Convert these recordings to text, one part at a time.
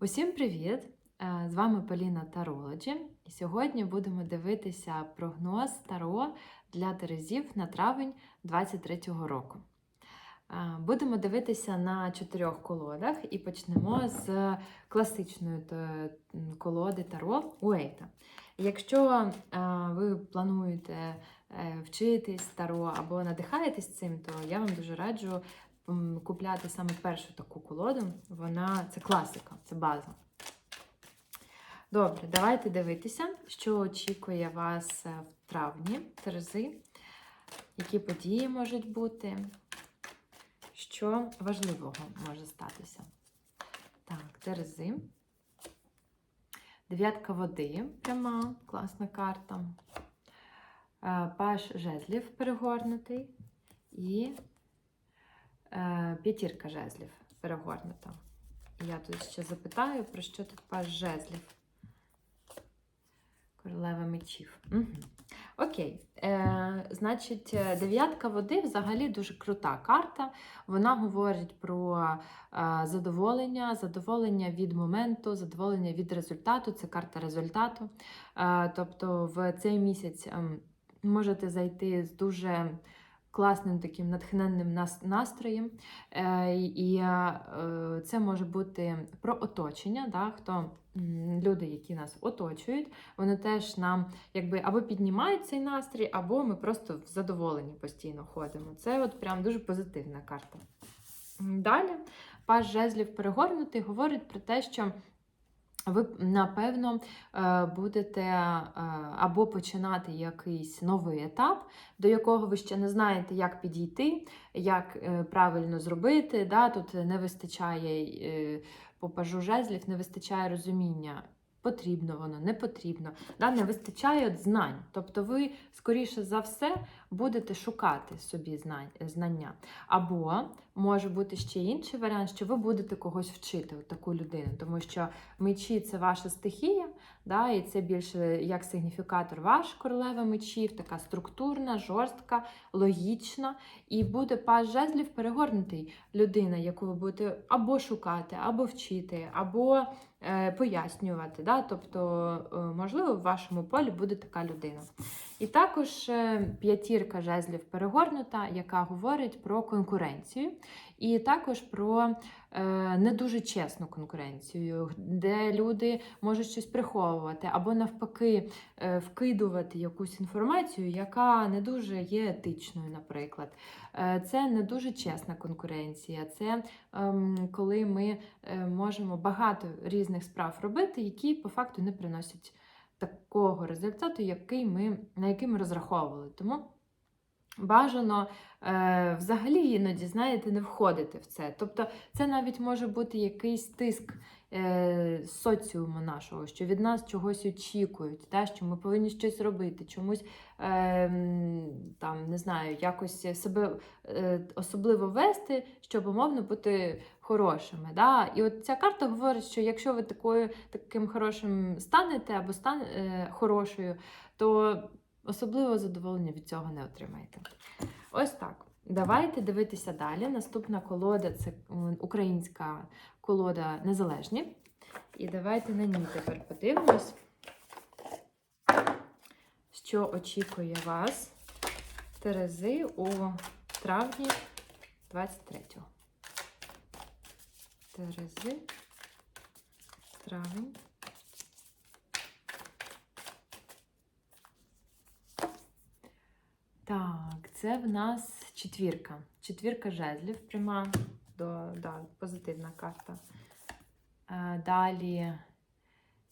Усім привіт! Е, З вами Поліна Тарологі. І сьогодні будемо дивитися прогноз Таро для Терезів на травень 2023 року. Е, Будемо дивитися на чотирьох колодах і почнемо з класичної колоди Таро Уейта. Якщо е, ви плануєте вчитись Таро або надихаєтесь цим, то я вам дуже раджу купляти саме першу таку колоду. Вона це класика, це база. Добре, давайте дивитися, що очікує вас е, в травні, Терези, які події можуть бути, що важливого може статися. Так, Терези. Дев'ятка води, пряма, класна карта. Е, Паш жезлів перегорнутий і п'ятірка жезлів перегорнута. Я тут ще запитаю, про що тут паш жезлів. Королева мечів. Угу. Окей. Е, значить, е, дев'ятка води взагалі дуже крута карта. Вона говорить про е, задоволення, задоволення від моменту, задоволення від результату. Це карта результату. Е, тобто в цей місяць ем, можете зайти з дуже класним таким натхненним настроєм. Е, І е, це може бути про оточення, да, хто люди, які нас оточують, вони теж нам якби або піднімають цей настрій, або ми просто в задоволенні постійно ходимо. Це от прям дуже позитивна карта. Далі паж жезлів перегорнутий говорить про те, що ви, напевно, е, будете е, або починати якийсь новий етап, до якого ви ще не знаєте, як підійти, як е, правильно зробити. Да? Тут не вистачає е, по пажу жезлів, не вистачає розуміння. Потрібно воно, не потрібно, да? не вистачає знань. Тобто ви, скоріше за все, будете шукати собі знання. Або може бути ще інший варіант, що ви будете когось вчити, от таку людину, тому що мечі це ваша стихія, да, і це більше як сигніфікатор ваш королева мечів, така структурна, жорстка, логічна. І буде паж жезлів перегорнутий людина, яку ви будете або шукати, або вчити, або е, пояснювати. Да? Тобто, е, можливо, в вашому полі буде така людина. І також е, п'ятірка жезлів перегорнута, яка говорить про конкуренцію, і також про е, не дуже чесну конкуренцію, де люди можуть щось приховувати, або навпаки е, вкидувати якусь інформацію, яка не дуже є етичною, наприклад. Це не дуже чесна конкуренція. Це ем, коли ми можемо багато різних справ робити, які по факту не приносять такого результату, який ми, на який ми розраховували. Тому бажано е, взагалі іноді, знаєте, не входити в це. Тобто, це навіть може бути якийсь тиск е, соціуму нашого, що від нас чогось очікують, та, що ми повинні щось робити, чомусь е, там, не знаю, якось себе е, особливо вести, щоб умовно бути хорошими. Да? І от ця карта говорить, що якщо ви такою, таким хорошим станете або стане хорошою, то особливо задоволення від цього не отримаєте. Ось так. Давайте дивитися далі. Наступна колода це українська колода Незалежні. І давайте на ній тепер подивимось, що очікує вас Терези у травні 23-го. Терези. Травень. Так, це в нас четвірка. Четвірка жезлів пряма, до, да, позитивна карта. Е, Далі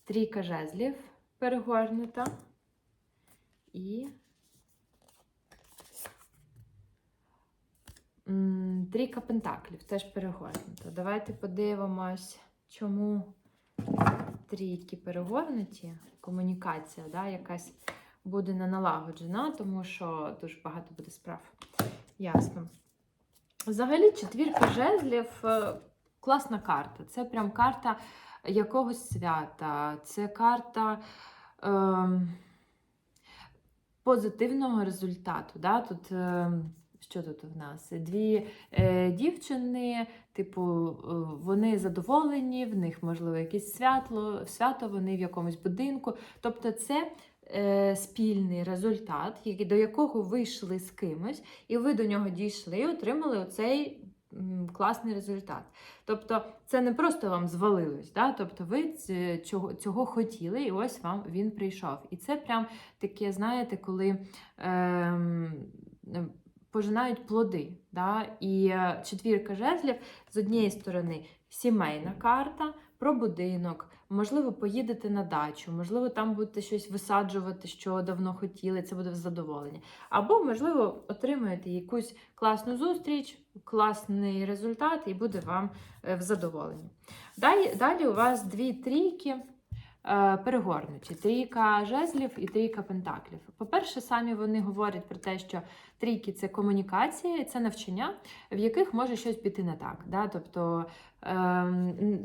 трійка жезлів перегорнута. І трійка пентаклів теж перегорнута. Давайте подивимось, чому трійки перегорнуті. Комунікація, да, якась буде не налагоджена, тому що дуже багато буде справ. Ясно. Взагалі, четвірка жезлів е, класна карта. Це прям карта якогось свята, це карта е, позитивного результату. Да? Тут е, що тут в нас? Дві е, дівчини, типу, е, вони задоволені, в них, можливо, якесь святло, свято, вони в якомусь будинку. Тобто, це спільний результат, до якого ви йшли з кимось, і ви до нього дійшли і отримали оцей класний результат. Тобто, це не просто вам звалилось, да? тобто ви цього, цього хотіли, і ось вам він прийшов. І це прям таке, знаєте, коли. Ем, Пожинають плоди. Да? І е, четвірка жезлів з однієї сторони сімейна карта про будинок, можливо, поїдете на дачу, можливо, там будете щось висаджувати, що давно хотіли, це буде задоволення. Або, можливо, отримаєте якусь класну зустріч, класний результат, і буде вам е, в задоволенні. Далі, далі у вас дві трійки. е, Перегорнуті трійка жезлів і трійка пентаклів. По-перше, самі вони говорять про те, що трійки це комунікація, це навчання, в яких може щось піти не так. Да? Тобто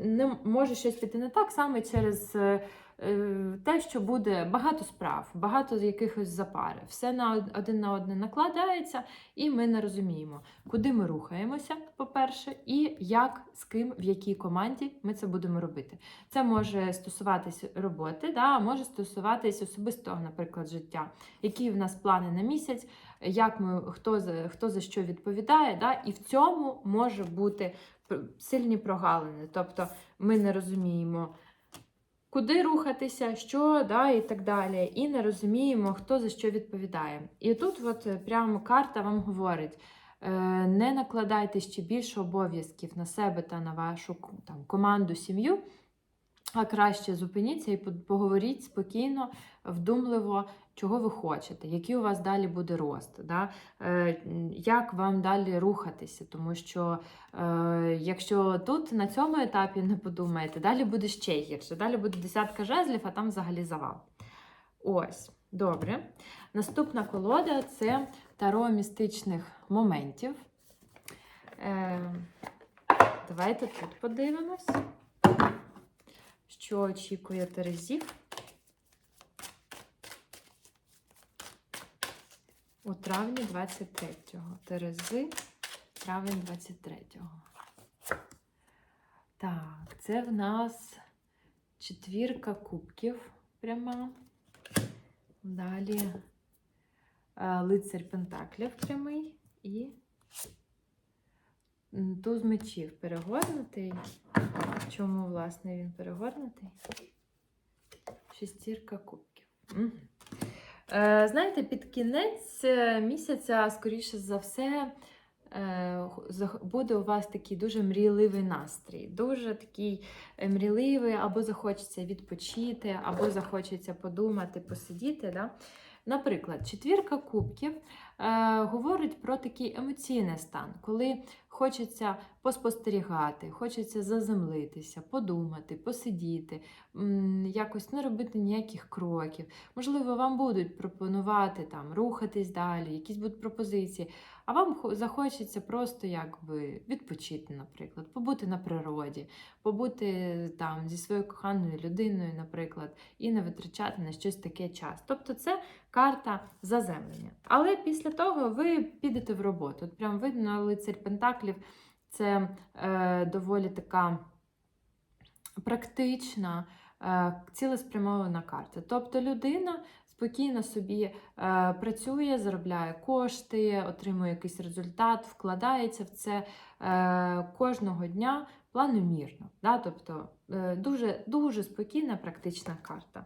не може щось піти не так саме через е, е, те, що буде багато справ, багато якихось запари. Все на од- один на одне накладається, і ми не розуміємо, куди ми рухаємося, по-перше, і як, з ким, в якій команді ми це будемо робити. Це може стосуватись роботи, да, може стосуватись особистого, наприклад, життя, які в нас плани на місяць, як ми хто за хто за що відповідає, да, і в цьому може бути сильні прогалини. Тобто ми не розуміємо. Куди рухатися, що, да, і так далі, і не розуміємо, хто за що відповідає. І тут, от прямо карта вам говорить: е, не накладайте ще більше обов'язків на себе та на вашу там, команду, сім'ю, а краще зупиніться і поговоріть спокійно, вдумливо, чого ви хочете, який у вас далі буде рост, да? е, як вам далі рухатися. Тому що е, якщо тут на цьому етапі не подумаєте, далі буде ще гірше. Далі буде десятка жезлів, а там взагалі завал. Ось, добре. Наступна колода це таро містичних моментів. Е, давайте тут подивимось, що очікує Терезів. У травні 23-го. Терези, травень 23-го. Так, це в нас четвірка кубків пряма. Далі е, лицарь Пентаклів прямий і туз мечів перегорнутий. Чому, власне, він перегорнутий? Шестірка кубків. Мгм. Е, знаєте, під кінець е, місяця, скоріше за все, е, буде у вас такий дуже мрійливий настрій. Дуже такий мрійливий, або захочеться відпочити, або захочеться подумати, посидіти. Да? Наприклад, четвірка кубків е, говорить про такий емоційний стан, коли хочеться поспостерігати, хочеться заземлитися, подумати, посидіти, якось не робити ніяких кроків. Можливо, вам будуть пропонувати там рухатись далі, якісь будуть пропозиції, а вам захочеться просто якби відпочити, наприклад, побути на природі, побути там зі своєю коханою людиною, наприклад, і не витрачати на щось таке час. Тобто це карта заземлення. Але після того ви підете в роботу. От прям видно, лицарь Пентаклів це е, доволі така практична, е, цілеспрямована карта. Тобто людина спокійно собі е, працює, заробляє кошти, отримує якийсь результат, вкладається в це е, кожного дня планомірно. Да? Тобто е, дуже, дуже спокійна, практична карта.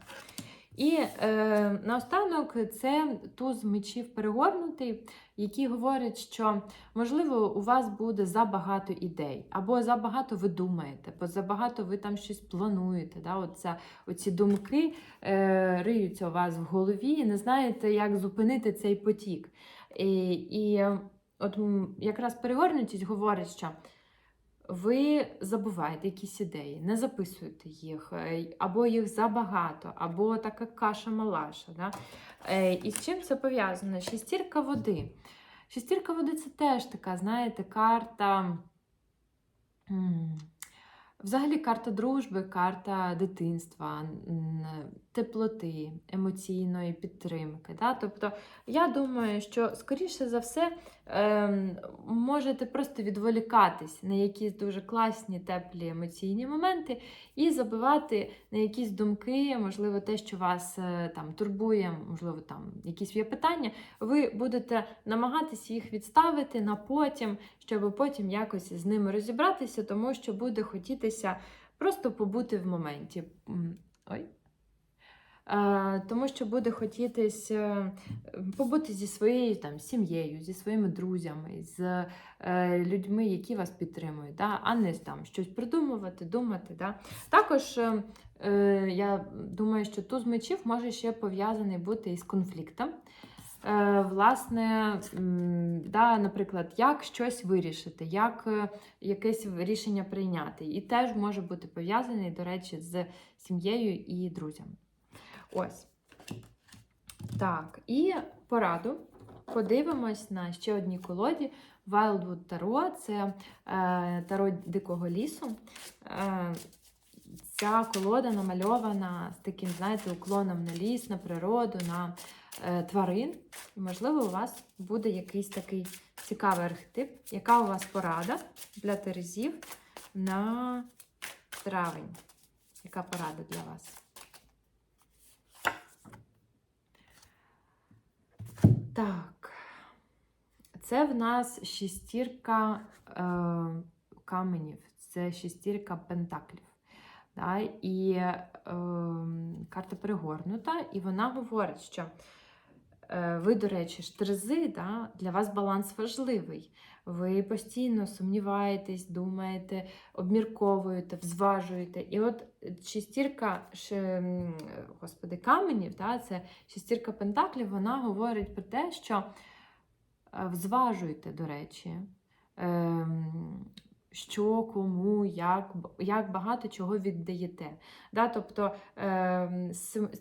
І е, наостанок це туз мечів перегорнутий, який говорить, що можливо у вас буде забагато ідей, або забагато ви думаєте, бо забагато ви там щось плануєте. Да? Оце, оці думки е, риються у вас в голові, і не знаєте, як зупинити цей потік. І, і от якраз перегорнутість говорить, що ви забуваєте якісь ідеї, не записуєте їх, е, або їх забагато, або така каша-малаша. Да? Е, І з чим це пов'язано? Шестірка води. Шестірка води це теж така, знаєте, карта. Взагалі, карта дружби, карта дитинства, теплоти, емоційної підтримки. Да? Тобто, я думаю, що скоріше за все ем, можете просто відволікатись на якісь дуже класні, теплі емоційні моменти і забивати на якісь думки, можливо, те, що вас е, там турбує, можливо, там якісь є питання. Ви будете намагатись їх відставити на потім, щоб потім якось з ними розібратися, тому що буде хотітися просто побути в моменті. Ой. Тому що буде хотітись е, побути зі своєю там, сім'єю, зі своїми друзями, з е, людьми, які вас підтримують, да? а не там щось придумувати, думати. Да? Також е, я думаю, що туз мечів може ще пов'язаний бути із конфліктом. Власне, да, наприклад, як щось вирішити, як якесь рішення прийняти. І теж може бути пов'язаний, до речі, з сім'єю і друзями. Ось. Так, і пораду. Подивимось на ще одній колоді. Wildwood Таро це е, таро дикого лісу. Е, ця колода намальована з таким, знаєте, уклоном на ліс, на природу, на е, тварин. Можливо, у вас буде якийсь такий цікавий архетип. Яка у вас порада для терезів на травень? Яка порада для вас? Так, це в нас шістірка е, каменів, це шістірка пентаклів. Да? І е, карта перегорнута, і вона говорить, що ви, до речі, штерзи, да? для вас баланс важливий. Ви постійно сумніваєтесь, думаєте, обмірковуєте, взважуєте. І от шістірка господи, каменів, да? це шістірка пентаклів, вона говорить про те, що е, взважуйте, до речі, ем, що, кому, як, як багато чого віддаєте. Да? Тобто ем,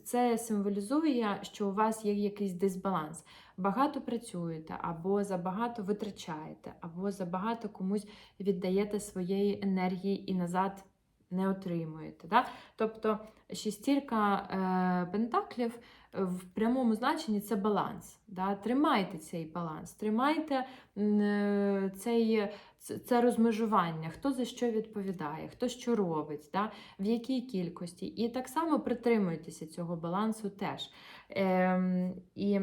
це символізує, що у вас є якийсь дисбаланс. Багато працюєте, або забагато витрачаєте, або забагато комусь віддаєте своєї енергії і назад не отримуєте. Да? Тобто шістірка е, пентаклів в прямому значенні це баланс. Да? Тримайте цей баланс, тримайте е, цей, це, розмежування, хто за що відповідає, хто що робить, да? в якій кількості. І так само притримуйтеся цього балансу теж. Ем, і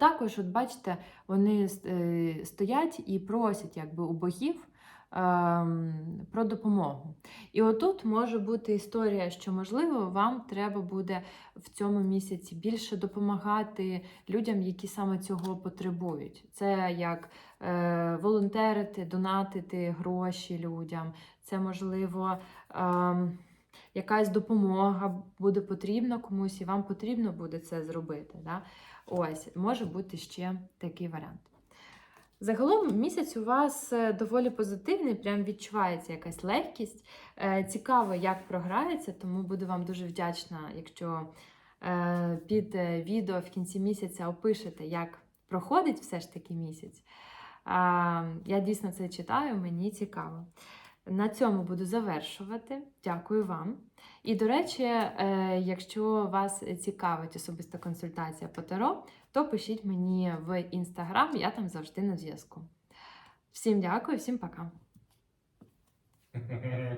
також, от бачите, вони е, стоять і просять якби, у богів про допомогу. І отут може бути історія, що, можливо, вам треба буде в цьому місяці більше допомагати людям, які саме цього потребують. Це як е, волонтерити, донатити гроші людям, це можливо. Ем, Якась допомога буде потрібна комусь, і вам потрібно буде це зробити. Да? Ось, може бути ще такий варіант. Загалом місяць у вас е, доволі позитивний, прям відчувається якась легкість. Е, Цікаво, як програється, тому буду вам дуже вдячна, якщо е, під відео в кінці місяця опишете, як проходить все ж таки місяць. Я дійсно це читаю, мені цікаво. На цьому буду завершувати. Дякую вам. І, до речі, якщо вас цікавить особиста консультація по таро, то пишіть мені в інстаграм, я там завжди на зв'язку. Всім дякую, всім пока.